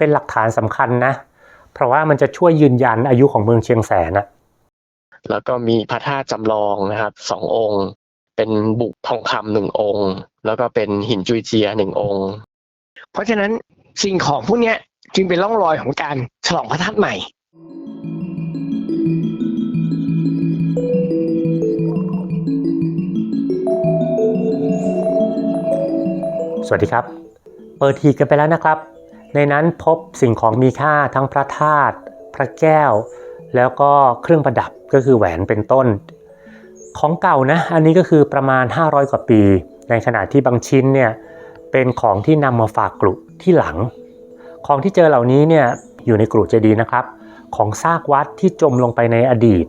เป็นหลักฐานสำคัญนะ เพราะว่ามันจะช่วยยืนยันอายุของเมืองเชียงแสนนะแล้วก็มีพระธาตุจำลองนะครับสององค์ เป็นบุกทองคำหนึ่งองค์ แล้วก็เป็นหินจุยเจียหนึ่งองค์ เพราะฉะนั้นสิ่งของพวกเนี้ยจึงเป็นร่องรอยของการฉลองพระธาตุใหม่สวัสดีครับ เปิดหีบกันไปแล้วนะครับ ในนั้นพบสิ่งของมีค่าทั้งพระธาตุพระแก้ว แล้วก็เครื่องประดับก็คือแหวนเป็นต้น ของเก่านะอันนี้ก็คือประมาณ 500 กว่าปี ในขณะที่บางชิ้นเนี่ยเป็นของที่นำมาฝากกรุที่หลัง ของที่เจอเหล่านี้เนี่ยอยู่ในกรุเจดีย์นะครับ ของซากวัดที่จมลงไปในอดีต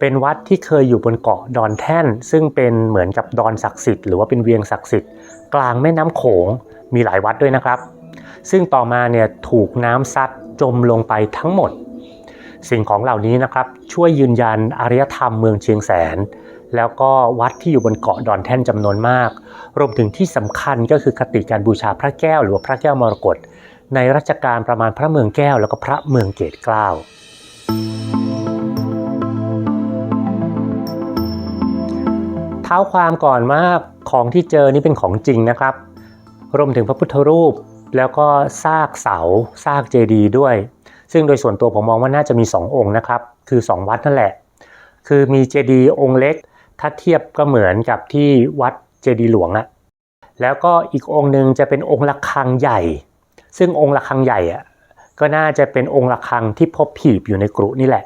เป็นวัดที่เคยอยู่บนเกาะดอนแท่น ซึ่งเป็นเหมือนกับดอนศักดิ์สิทธิ์หรือว่าเป็นเวียงศักดิ์สิทธิ์กลางแม่น้ำโขงมีหลายวัดด้วยนะครับ ซึ่งต่อมาเนี่ยถูกน้ำซัดจมลงไปทั้งหมด สิ่งของเหล่านี้นะครับช่วยยืนยันอารยธรรมเมืองเชียงแสน แล้วก็วัดที่อยู่บนเกาะดอนแท่นจำนวนมาก รวมถึงที่สำคัญก็คือคติการบูชาพระแก้วหรือพระแก้วมรกตในรัชกาลประมาณพระเมืองแก้วแล้วก็พระเมืองเกตเกล้าเท้าความก่อนว่าของที่เจอนี่เป็นของจริงนะครับ รวมถึงพระพุทธรูป แล้วก็ซากเสาซากเจดีย์ด้วย ซึ่งโดยส่วนตัวผมมองว่าน่าจะมี 2 องค์นะครับ คือ 2 วัดนั่นแหละ คือมีเจดีย์องค์เล็ก ถ้าเทียบก็เหมือนกับที่วัดเจดีย์หลวงอะแล้วก็อีกองค์หนึ่งจะเป็นองค์ระฆังใหญ่ ซึ่งองค์ระฆังใหญ่อะก็น่าจะเป็นองค์ระฆังที่พบผีบอยู่ในกรุนี่แหละ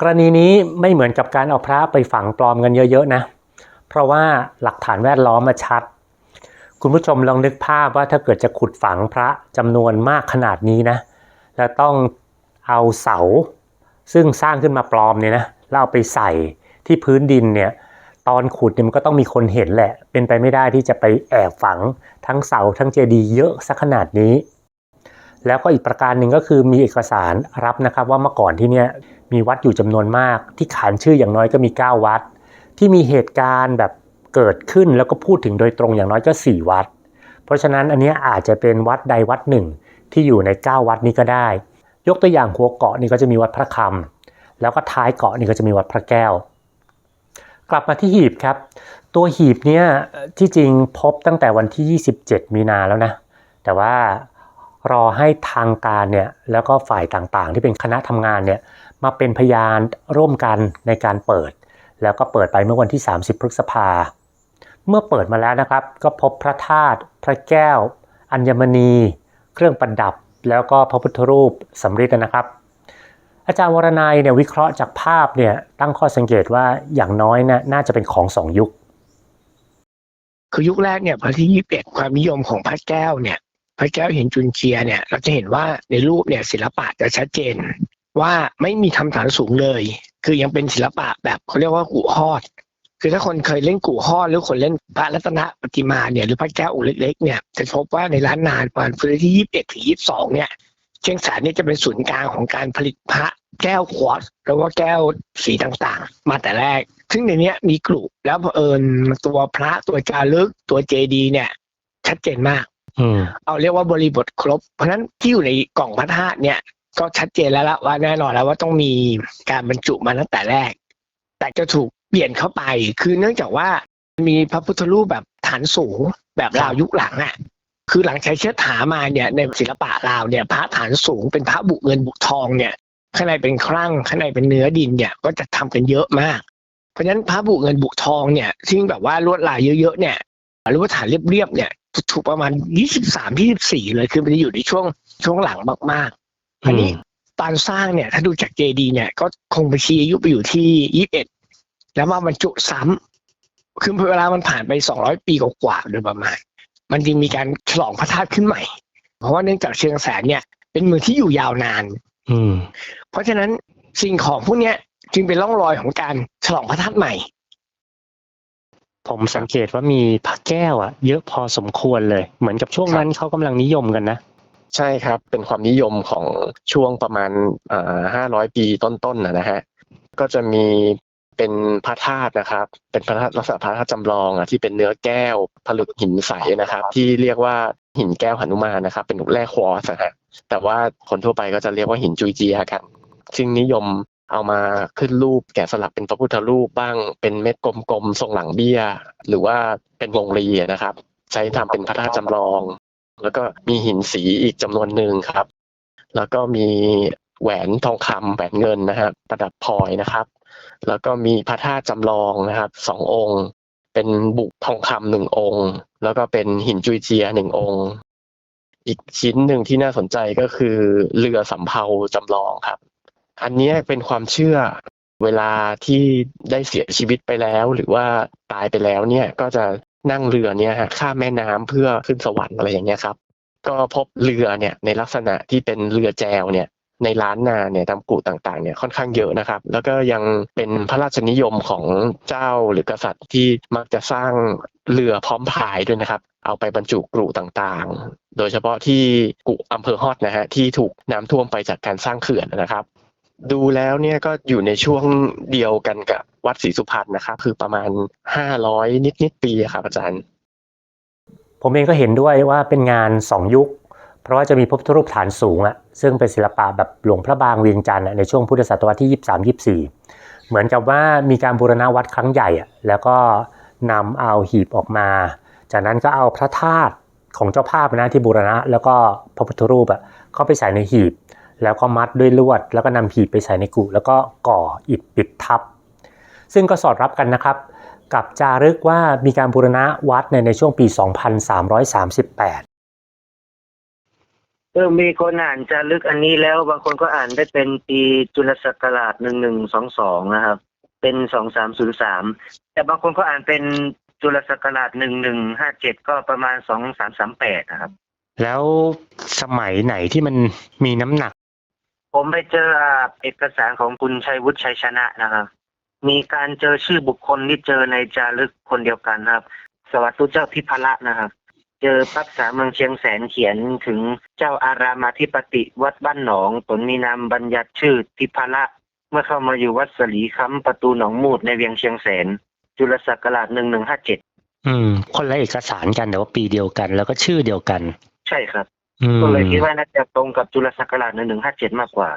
กรณีนี้ไม่เหมือนกับการเอาพระไปฝังปลอมกันเยอะๆนะ เพราะว่าหลักฐานแวดล้อมมาชัด คุณผู้ชมลองนึกภาพว่าถ้าเกิดจะขุดฝังพระจำนวนมากขนาดนี้นะ แล้วต้องเอาเสา ซึ่งสร้างขึ้นมาปลอมเนี่ยนะแล้วเอาไปใส่ที่พื้นดินเนี่ยตอนขุดเนี่ยมันก็ต้องมีคนเห็นแหละ เป็นไปไม่ได้ที่จะไปแอบฝังทั้งเสาทั้งเจดีย์เยอะสักขนาดนี้ แล้วก็อีกประการหนึ่งก็คือมีเอกสารรับนะครับว่าเมื่อก่อนที่เนี่ยมีวัดอยู่จำนวนมาก ที่ขานชื่ออย่างน้อยก็มี 9 วัด ที่มีเหตุการณ์แบบ เกิดขึ้นแล้วก็พูดถึงโดยตรงอย่างน้อยก็ 4 วัด เพราะฉะนั้นอันนี้อาจจะเป็นวัดใดวัดหนึ่งที่อยู่ใน 9 วัดนี้ก็ได้ ยกตัวอย่างหัวเกาะนี่ก็จะมีวัดพระคำแล้วก็ท้ายเกาะนี่ก็จะมีวัดพระแก้ว กลับมาที่หีบครับ ตัวหีบเนี่ยที่จริงพบตั้งแต่วันที่ 27 มีนาแล้วนะ แต่ว่ารอให้ทางการเนี่ยแล้วก็ฝ่ายต่างๆ ที่เป็นคณะทำงานเนี่ยมาเป็นพยานร่วมกันในการเปิด แล้วก็เปิดไปเมื่อวันที่ 30 พฤษภา เมื่อเปิดมาแล้วนะครับ ก็พบพระธาตุพระแก้ว อัญมณี เครื่องประดับ แล้วก็พระพุทธรูปสำริดนะครับ อาจารย์วรนัยเนี่ยวิเคราะห์จากภาพเนี่ยตั้งข้อสังเกตว่าอย่างน้อยนะน่าจะเป็นของสองยุค คือยุคแรกเนี่ยพอที่ยี่สิบเอ็ดความนิยมของพระแก้วเนี่ยพระแก้วเห็นจุนเจียเนี่ยเราจะเห็นว่าในรูปเนี่ยศิลปะจะชัดเจน ว่าไม่มีทำฐานสูงเลย คือยังเป็นศิลปะแบบเขาเรียกว่ากู่ฮอด คือถ้าคนเคยเล่นกู่ฮอดหรือคนเล่นพระรัตนปฏิมาเนี่ยหรือพระแก้วองค์เล็กๆเนี่ยจะพบว่าในร้านนานประมาณพื้นที่ยี่สิบเอ็ดถึงยี่สิบสองเนี่ยเชียงแสนเนี่ยจะเป็นศูนย์กลางของการผลิตพระแก้วควอตซ์หรือว่าแก้วสีต่างๆ มาแต่แรก ซึ่งในเนี้ยมีกลุ่แล้วเผอิญตัวพระตัวจารึกตัวเจดีย์เนี่ย ชัดเจนมากอืมเอาเรียกว่าบริบทครบ เพราะฉะนั้นที่อยู่ในกล่องพระธาตุเนี่ย ก็ชัดเจนแล้วละว่าแน่นอนแล้วว่าต้องมีการบรรจุมาตั้งแต่แรก แต่จะถูก เปลี่ยนเข้าไป คือเนื่องจากว่ามีพระพุทธรูปแบบฐานสูงแบบราวยุคหลังอะคือหลังใช้เชื้อถามาเนี่ยในศิลปะลาวเนี่ยพระฐานสูงเป็นพระบุเงินบุทองเนี่ยข้างในเป็นครั่งข้างในเป็นเนื้อดินเนี่ยก็จะทำกันเยอะมาก เพราะฉะนั้นพระบุเงินบุทองเนี่ยซึ่งแบบว่าลวดลายเยอะๆเนี่ยหรือว่าฐานเรียบๆเนี่ยถูกประมาณ23 24เลยคือมันจะอยู่ในช่วงช่วงหลังมากๆอันนี้ตอนสร้างเนี่ยถ้าดูจากเจดีเนี่ยก็คงไปชี้อายุไปอยู่ที่21 แล้วมาบรรจุซ้ำคือเวลามันผ่านไป200ปีกว่าๆโดยประมาณ มันจึงมีการฉลองพระธาตุขึ้นใหม่ เพราะว่าเนื่องจากเชียงแสนเนี่ย เป็นเมืองที่อยู่ยาวนาน อืม เพราะฉะนั้นสิ่งของพวกเนี้ยจึงเป็นร่องรอยของการฉลองพระธาตุใหม่ ผมสังเกตว่ามีพระแก้วอะเยอะพอสมควรเลย เหมือนกับช่วงนั้นเขากำลังนิยมกันนะใช่ครับ เป็นความนิยมของช่วงประมาณห้าร้อยปีต้นๆนะนะฮะ ก็จะมี เป็นพระธาตุนะครับ เป็นพระธาตุลักษณะพระธาตุจำลองอะที่เป็นเนื้อแก้วผลึกหินใสนะครับ ที่เรียกว่าหินแก้วหนุมานนะครับ เป็นแร่ควอสนะฮะแต่ว่าคนทั่วไปก็จะเรียกว่าหินจุยเจียกันซึ่งนิยมเอามาขึ้นรูปแกะสลักเป็นพระพุทธรูปบ้างเป็นเม็ดกลมๆทรงหลังเบี้ย หรือว่าเป็นวงรีนะครับ ใช้ทำเป็นพระธาตุจำลอง แล้วก็มีหินสีอีกจำนวนหนึ่งครับ แล้วก็มีแหวนทองคำแหวนเงินนะครับประดับพลอยนะครับ แล้วก็มีพระธาตุจำลองนะครับสององค์ เป็นบุกทองคำหนึ่งองค์ แล้วก็เป็นหินจุยเจียหนึ่งองค์ อีกชิ้นหนึ่งที่น่าสนใจก็คือเรือสำเภาจำลองครับ อันนี้เป็นความเชื่อเวลาที่ได้เสียชีวิตไปแล้ว หรือว่าตายไปแล้วเนี่ยก็จะนั่งเรือเนี่ยฮะข้ามแม่น้ำเพื่อขึ้นสวรรค์อะไรอย่างเงี้ยครับ ก็พบเรือเนี่ยในลักษณะที่เป็นเรือแจวเนี่ย ในล้านนาเนี่ยตามกุต่างๆเนี่ยค่อนข้างเยอะนะครับ แล้วก็ยังเป็นพระราชนิยมของเจ้าหรือกษัตริย์ที่มักจะสร้างเรือพร้อมพายด้วยนะครับ เอาไปบรรจุกรุต่างๆ โดยเฉพาะที่กุอำเภอฮอดนะฮะที่ถูกน้ำท่วมไปจากการสร้างเขื่อนนะครับ ดูแล้วเนี่ยก็อยู่ในช่วงเดียวกันกับวัดศรีสุพรรณนะครับ คือประมาณ 500 นิดๆปีครับอาจารย์ ผมเองก็เห็นด้วยว่าเป็นงาน2ยุค เพราะว่าจะมีพระพุทธรูปฐานสูงอะซึ่งเป็นศิลปะแบบหลวงพระบางเวียงจันทร์ในช่วงพุทธศตวรรษที่ 23-24 เหมือนกับว่ามีการบูรณะวัดครั้งใหญ่อะแล้วก็นำเอาหีบออกมา จากนั้นก็เอาพระธาตุของเจ้าภาพนะที่บูรณะ แล้วก็พระพุทธรูปอะเข้าไปใส่ในหีบ แล้วก็มัดด้วยลวด แล้วก็นำหีบไปใส่ในกุแล้วก็ก่ออิฐปิดทับ ซึ่งก็สอดรับกันนะครับ กับจารึกว่ามีการบูรณะวัดในในช่วงปี 2338 เออมีคนอ่านจารึกอันนี้แล้วบางคนก็อ่านได้เป็นปีจุลศักราชหนึ่งหนึ่งสองสองนะครับ เป็นสองสามศูนย์สามแต่บางคนก็อ่านเป็นจุลศักราชหนึ่งหนึ่งห้าเจ็ดก็ประมาณสองสามสามแปดนะครับ แล้วสมัยไหนที่มันมีน้ำหนัก ผมไปเจออ่าเอกสารของคุณชัยวุฒิชัยชนะนะครับ มีการเจอชื่อบุคคลที่เจอในจารึกคนเดียวกันนะครับ สวัสดีเจ้าพิพละนะครับ เจอปักษาเมืองเชียงแสนเขียนถึงเจ้าอารามาธิปติวัดบ้านหนองตนมีนามบัญญัติชื่อทิพละ เมื่อเข้ามาอยู่วัดสลีค้ำประตูหนองมูดในเวียงเชียงแสน จุลศักราชหนึ่งหนึ่งห้าเจ็ดอืม คนละเอกสารกันแต่ว่าปีเดียวกัน แล้วก็ชื่อเดียวกัน ใช่ครับอืมก็เลยคิดว่าน่าจะตรงกับจุลศักราชหนึ่งหนึ่งห้าเจ็ดมากกว่า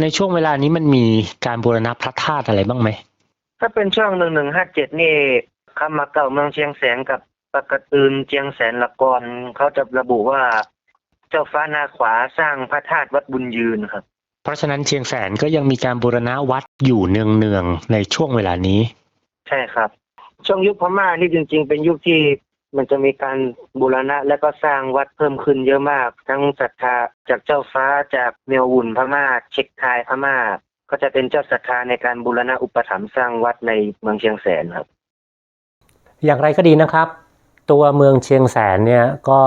ในช่วงเวลานี้มันมีการบูรณะพระธาตุอะไรบ้างไหมถ้าเป็นช่วงหนึ่งหนึ่งห้าเจ็ดนี่คำมาเก่าเมืองเชียงแสนกับ ปากกระตืนเชียงแสนละกรเขาจะระบุว่า เจ้าฟ้านาขวาสร้างพระธาตุวัดบุญยืนครับ เพราะฉะนั้นเชียงแสนก็ยังมีการบูรณะวัดอยู่เนืองๆในช่วงเวลานี้ ใช่ครับ ช่วงยุคพม่านี่จริง ๆ เป็นยุคที่มันจะมีการบูรณะและก็สร้างวัดเพิ่มขึ้นเยอะมาก ทั้งศรัทธาจากเจ้าฟ้าจากเมียววุ่นพม่าเช็คไทยพม่า ก็จะเป็นเจ้าศรัทธาในการบูรณะอุปถัมภ์สร้างวัดในเมืองเชียงแสนครับ อย่างไรก็ดีนะครับ ตัวเมืองเชียงแสนเนี่ยก็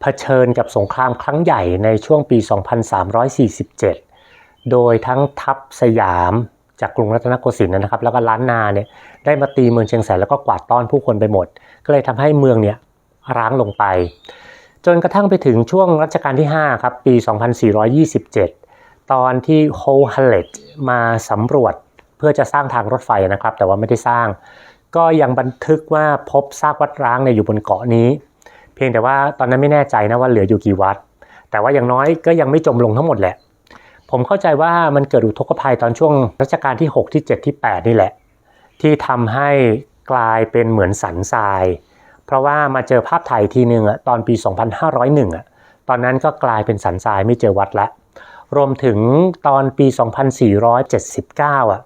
เผชิญกับสงครามครั้งใหญ่ในช่วงปี 2347 โดยทั้งทัพสยามจากกรุงรัตนโกสินทร์นะครับ แล้วก็ล้านนาเนี่ยได้มาตีเมืองเชียงแสนแล้วก็กวาดต้อนผู้คนไปหมด ก็เลยทำให้เมืองเนี่ยร้างลงไป จนกระทั่งไปถึงช่วงรัชกาลที่ 5 ครับ ปี 2427 ตอนที่โฮฮัลเลตมาสำรวจเพื่อจะสร้างทางรถไฟนะครับ แต่ว่าไม่ได้สร้าง ก็ยังบันทึกว่าพบซากวัดร้างเนี่ยอยู่บนเกาะนี้ เพียงแต่ว่าตอนนั้นไม่แน่ใจนะว่าเหลืออยู่กี่วัด แต่ว่าอย่างน้อยก็ยังไม่จมลงทั้งหมดแหละ ผมเข้าใจว่ามันเกิดอุทกภัยตอนช่วงรัชกาลที่ 6 ที่ 7 ที่ 8 นี่แหละ ที่ทำให้กลายเป็นเหมือนสันทราย เพราะว่ามาเจอภาพถ่ายทีหนึ่งอะตอนปี 2501อะตอนนั้นก็กลายเป็นสันทรายไม่เจอวัดละรวมถึงตอนปี 2479อะ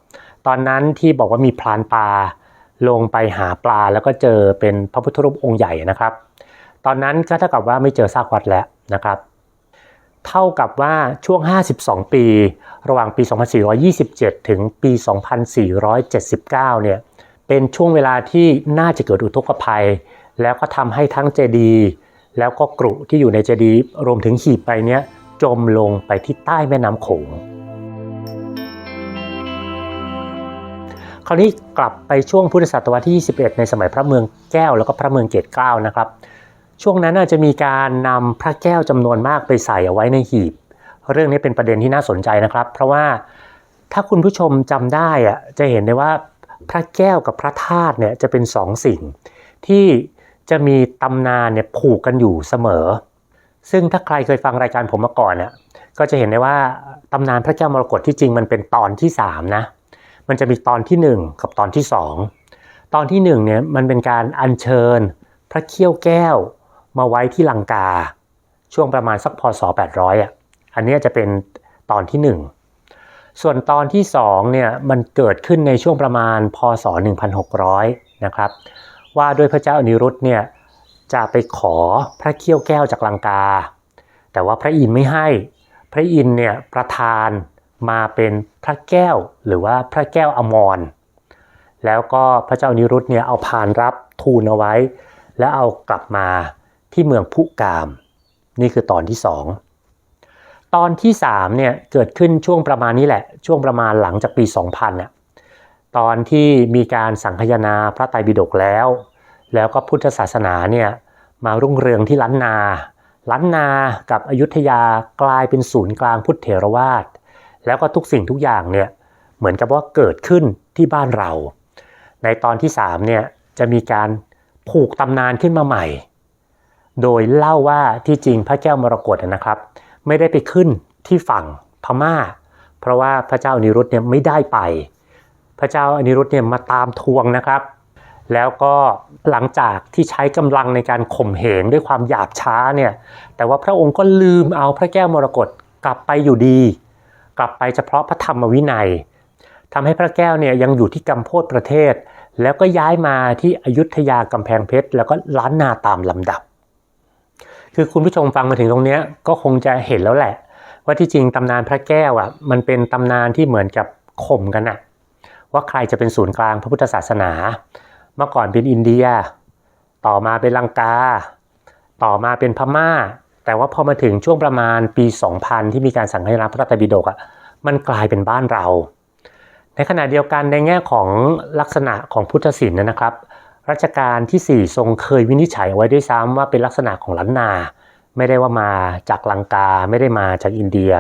ตอนนั้นที่บอกว่ามีพรานปลา ลงไปหาปลาแล้วก็เจอเป็นพระพุทธรูปองค์ใหญ่นะครับ ตอนนั้นก็เท่ากับว่าไม่เจอซากวัดแล้วนะครับ เท่ากับว่าช่วง 52 ปี ระหว่างปี 2427 ถึงปี 2479 เนี่ยเป็นช่วงเวลาที่น่าจะเกิดอุทกภัย แล้วก็ทำให้ทั้งเจดีย์แล้วก็กรุที่อยู่ในเจดีย์รวมถึงหีบไปเนี้ยจมลงไปที่ใต้แม่น้ำโขง คราวนี้กลับไปช่วงพุทธศตวรรษที่ 21 ในสมัยพระเมืองแก้วแล้วก็พระเมืองเกตเกล้านะครับ ช่วงนั้นอาจจะมีการนำพระแก้วจำนวนมากไปใส่เอาไว้ในหีบ เรื่องนี้เป็นประเด็นที่น่าสนใจนะครับ เพราะว่าถ้าคุณผู้ชมจำได้อะจะเห็นได้ว่าพระแก้วกับพระธาตุเนี่ยจะเป็นสองสิ่ง ที่จะมีตำนานเนี่ยผูกกันอยู่เสมอ ซึ่งถ้าใครเคยฟังรายการผมมาก่อนเนี่ยก็จะเห็นได้ว่าตำนานพระแก้วมรกตที่จริงมันเป็นตอนที่3นะ มันจะมีตอนทีหนึ่1 กับตอนที่ 2 ตอนที่1เนี่ยมันเป็นการอัญเชิญพระเขี้ยวแก้วมาไว้ที่ลังกา ช่วงประมาณสักพศ 800อะอันเนี้ยจะเป็นตอนที่ 1 ส่วนตอนที่2เนี่ยมันเกิดขึ้นในช่วงประมาณพศ 1600 นะครับ ว่าด้วยพระเจ้าอนิรุธเนี่ยจะไปขอพระเขี้ยวแก้วจากลังกา แต่ว่าพระอินทร์ไม่ให้ พระอินทร์เนี่ยประทาน มาเป็นพระแก้วหรือว่าพระแก้วอมร แล้วก็พระเจ้านิรุธเนี่ยเอาพานรับทูลเอาไว้ แล้วเอากลับมาที่เมืองพุกาม นี่คือตอนที่สองตอนที่3เนี่ยเกิดขึ้นช่วงประมาณนี้แหละ ช่วงประมาณหลังจากปี 2000น่ะตอนที่มีการสังคายนาพระไตรปิฎกแล้ว แล้วก็พุทธศาสนาเนี่ยมารุ่งเรืองที่ล้านนา ล้านนากับอยุธยากลายเป็นศูนย์กลางพุทธเถรวาท แล้วก็ทุกสิ่งทุกอย่างเนี่ยเหมือนกับว่าเกิดขึ้นที่บ้านเรา ในตอนที่3เนี่ยจะมีการผูกตำนานขึ้นมาใหม่ โดยเล่าว่าที่จริงพระแก้วมรกตนะครับ ไม่ได้ไปขึ้นที่ฝั่งพม่า เพราะว่าพระเจ้าอนิรุธเนี่ยไม่ได้ไป พระเจ้าอนิรุธเนี่ยมาตามทวงนะครับ แล้วก็หลังจากที่ใช้กำลังในการข่มเหงด้วยความหยาบช้าเนี่ยแต่ว่าพระองค์ก็ลืมเอาพระแก้วมรกตกลับไปอยู่ดี กลับไปเฉพาะพระธรรมวินัยทำให้พระแก้วเนี่ยยังอยู่ที่กัมโพธประเทศ แล้วก็ย้ายมาที่อยุธยากำแพงเพชร แล้วก็ล้านนาตามลำดับ คือคุณผู้ชมฟังมาถึงตรงนี้ก็คงจะเห็นแล้วแหละ ว่าที่จริงตำนานพระแก้วอะมันเป็นตำนานที่เหมือนกับข่มกันอะว่าใครจะเป็นศูนย์กลางพระพุทธศาสนา เมื่อก่อนเป็นอินเดีย ต่อมาเป็นลังกา ต่อมาเป็นพม่า แต่ว่าพอมาถึงช่วงประมาณปี 2000 ที่มีการสั่งให้รับพระไตรปิฎกอะมันกลายเป็นบ้านเรา ในขณะเดียวกันในแง่ของลักษณะของพุทธศิลป์นะครับรัชกาลที่ 4 ทรงเคยวินิจฉัยไว้ด้วยซ้ำว่าเป็นลักษณะของล้านนา ไม่ได้ว่ามาจากลังกาไม่ได้มาจากอินเดีย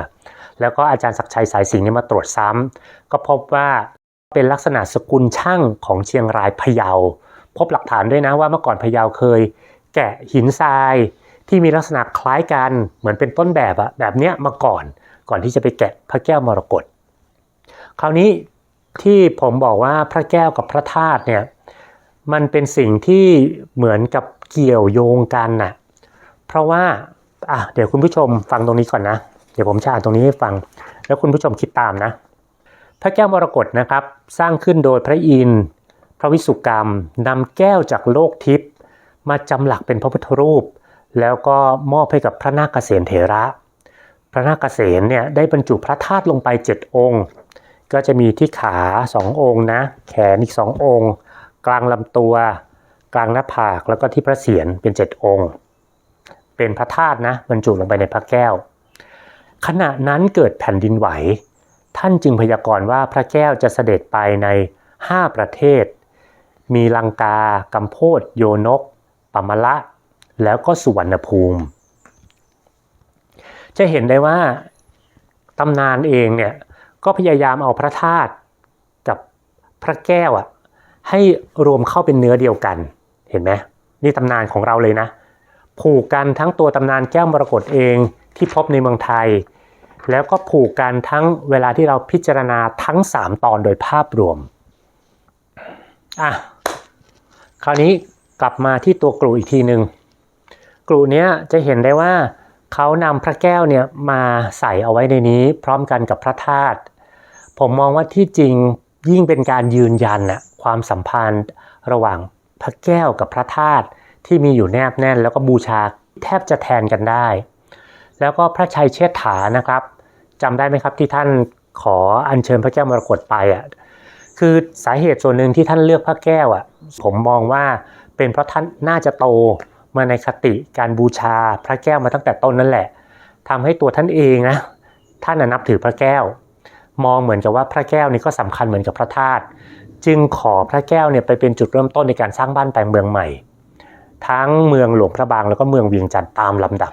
แล้วก็อาจารย์ศักชัยสายสิงห์เนี่ยมาตรวจซ้ำก็พบว่าเป็นลักษณะสกุลช่างของเชียงรายพะเยา พบหลักฐานด้วยนะว่าเมื่อก่อนพะเยาเคย แกะหินทราย ที่มีลักษณะคล้ายกันเหมือนเป็นต้นแบบอะแบบเนี้ยมาก่อนก่อนที่จะไปแกะพระแก้วมรกตคราวนี้ที่ผมบอกว่าพระแก้วกับพระธาตุเนี่ยมันเป็นสิ่งที่เหมือนกับเกี่ยวโยงกันน่ะเพราะว่าอะเดี๋ยวคุณผู้ชมฟังตรงนี้ก่อนนะ เดี๋ยวผมจะอ่านตรงนี้ให้ฟัง แล้วคุณผู้ชมคิดตามนะ พระแก้วมรกตนะครับ สร้างขึ้นโดยพระอินทร์พระวิสุกรรมนำแก้วจากโลกทิพย์มาจำหลักเป็นพระพุทธรูป แล้วก็มอบให้กับพระนาคเษนเถระ พระนาคเษนเนี่ยได้บรรจุพระธาตุลงไป 7 องค์ ก็จะมีที่ขาสององค์นะ แขนอีกสององค์ กลางลำตัว กลางหน้าผาก แล้วก็ที่พระเศียรเป็น 7 องค์ เป็นพระธาตุนะบรรจุลงไปในพระแก้ว ขณะนั้นเกิดแผ่นดินไหว ท่านจึงพยากรณ์ว่าพระแก้วจะเสด็จไปใน 5 ประเทศ มีลังกา กัมโพดโยนกปัมมะละ แล้วก็สุวรรณภูมิ จะเห็นได้ว่าตำนานเองเนี่ยก็พยายามเอาพระธาตุกับพระแก้วอะให้รวมเข้าเป็นเนื้อเดียวกันเห็นไหมนี่ตำนานของเราเลยนะ ผูกกันทั้งตัวตำนานแก้วมรกตเองที่พบในเมืองไทย แล้วก็ผูกกันทั้งเวลาที่เราพิจารณาทั้ง 3 ตอนโดยภาพรวมอะคราวนี้กลับมาที่ตัวกลุ่อีกทีหนึ่ง กลุ่เนี้จะเห็นได้ว่าเขานำพระแก้วเนี่ยมาใส่เอาไว้ในนี้ พร้อมกันกับพระธาตุผมมองว่าที่จริงยิ่งเป็นการยืนยันนะความสัมพันธ์ระหว่างพระแก้วกับพระธาตุที่มีอยู่แนบแน่น แล้วก็บูชาแทบจะแทนกันได้ แล้วก็พระชัยเชษฐานะครับจำได้ไหมครับที่ท่านขออัญเชิญพระแก้วมรกตไปอะคือสาเหตุส่วนหนึ่งที่ท่านเลือกพระแก้วอะผมมองว่าเป็นเพราะท่านน่าจะโต มาในคติการบูชาพระแก้วมาตั้งแต่ต้นนั่นแหละทำให้ตัวท่านเองนะท่านนับถือพระแก้ว มองเหมือนกับว่าพระแก้วนี่ก็สำคัญเหมือนกับพระธาตุจึงขอพระแก้วเนี่ยไปเป็นจุดเริ่มต้นในการสร้างบ้านแปลงเมืองใหม่ ทั้งเมืองหลวงพระบางแล้วก็เมืองเวียงจันทร์ตามลำดับ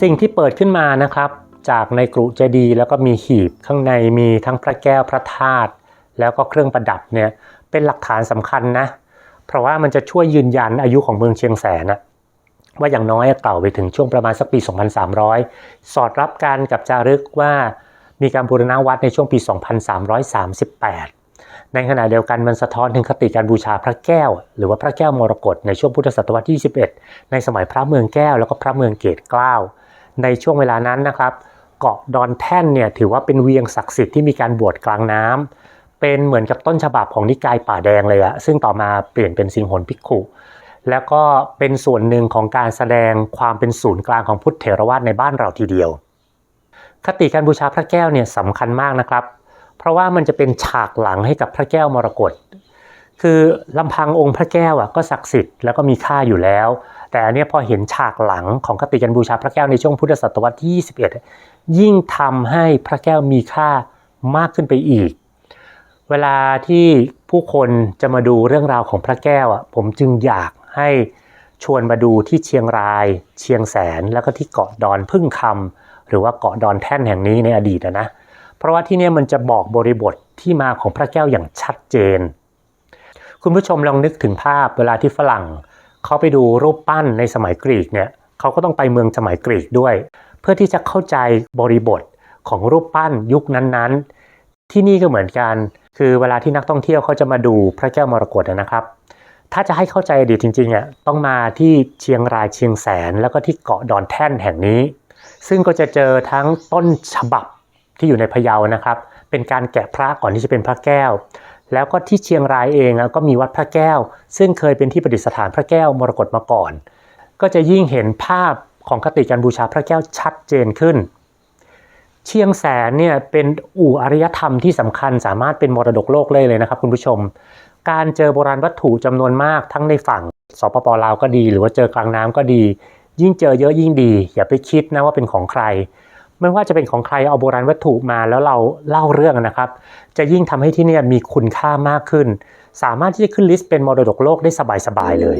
สิ่งที่เปิดขึ้นมานะครับ จากในกรุเจดีย์แล้วก็มีหีบข้างในมีทั้งพระแก้วพระธาตุ แล้วก็เครื่องประดับเนี่ยเป็นหลักฐานสำคัญนะเพราะว่ามันจะช่วยยืนยันอายุของเมืองเชียงแสนนะว่าอย่างน้อยเก่าไปถึงช่วงประมาณสักปี 2300 สอดรับกันกับจารึกว่ามีการบูรณะวัดในช่วงปี 2338 ในขณะเดียวกันมันสะท้อนถึงคติการบูชาพระแก้ว หรือว่าพระแก้วมรกตในช่วงพุทธศตวรรษที่ 21 ในสมัยพระเมืองแก้วแล้วก็พระเมืองเกตเกล้า ในช่วงเวลานั้นนะครับ เกาะดอนแท่นเนี่ยถือว่าเป็นเวียงศักดิ์สิทธิ์ที่มีการบวชกลางน้ำ เป็นเหมือนกับต้นฉบับของนิกายป่าแดงเลยอะซึ่งต่อมาเปลี่ยนเป็นสิงหนภิกขุแล้วก็เป็นส่วนหนึ่งของการแสดงความเป็นศูนย์กลางของพุทธเถรวาทในบ้านเราทีเดียว คติการบูชาพระแก้วเนี่ยสำคัญมากนะครับ เพราะว่ามันจะเป็นฉากหลังให้กับพระแก้วมรกตคือลำพังองค์พระแก้วอะก็ศักดิ์สิทธิ์แล้วก็มีค่าอยู่แล้ว แต่อันนี้พอเห็นฉากหลังของคติการบูชาพระแก้วในช่วงพุทธศตวรรษที่ 21 ยิ่งทำให้พระแก้วมีค่ามากขึ้นไปอีก เวลาที่ผู้คนจะมาดูเรื่องราวของพระแก้วอะผมจึงอยากให้ชวนมาดูที่เชียงราย เชียงแสนแล้วก็ที่เกาะดอนพึ่งคำหรือว่าเกาะดอนแท่นแห่งนี้ในอดีตนะนะเพราะว่าที่นี่มันจะบอกบริบทที่มาของพระแก้วอย่างชัดเจน คุณผู้ชมลองนึกถึงภาพเวลาที่ฝรั่งเขาไปดูรูปปั้นในสมัยกรีกเนี่ยเขาก็ต้องไปเมืองสมัยกรีกด้วย เพื่อที่จะเข้าใจบริบทของรูปปั้นยุคนั้นๆ ที่นี่ก็เหมือนกัน คือเวลาที่นักท่องเที่ยวเขาจะมาดูพระแก้วมรกตนะครับ ถ้าจะให้เข้าใจอดีตจริงๆอะต้องมาที่เชียงรายเชียงแสน แล้วก็ที่เกาะดอนแท่นแห่งนี้ ซึ่งก็จะเจอทั้งต้นฉบับที่อยู่ในพะเยานะครับ เป็นการแกะพระก่อนที่จะเป็นพระแก้ว แล้วก็ที่เชียงรายเองก็มีวัดพระแก้ว ซึ่งเคยเป็นที่ประดิษฐานพระแก้วมรกตมาก่อน ก็จะยิ่งเห็นภาพของคติการบูชาพระแก้วชัดเจนขึ้น เชียงแสนเนี่ยเป็นอู่อารยธรรมที่สำคัญสามารถเป็นมรดกโลกเลยเลยนะครับคุณผู้ชม การเจอโบราณวัตถุจำนวนมากทั้งในฝั่งสปปลาวก็ดี หรือว่าเจอกลางน้ำก็ดี ยิ่งเจอเยอะยิ่งดี อย่าไปคิดนะว่าเป็นของใคร ไม่ว่าจะเป็นของใครเอาโบราณวัตถุมาแล้วเราเล่าเรื่องนะครับ จะยิ่งทำให้ที่นี่มีคุณค่ามากขึ้น สามารถที่จะขึ้นลิสต์เป็นมรดกโลกได้สบายๆเลย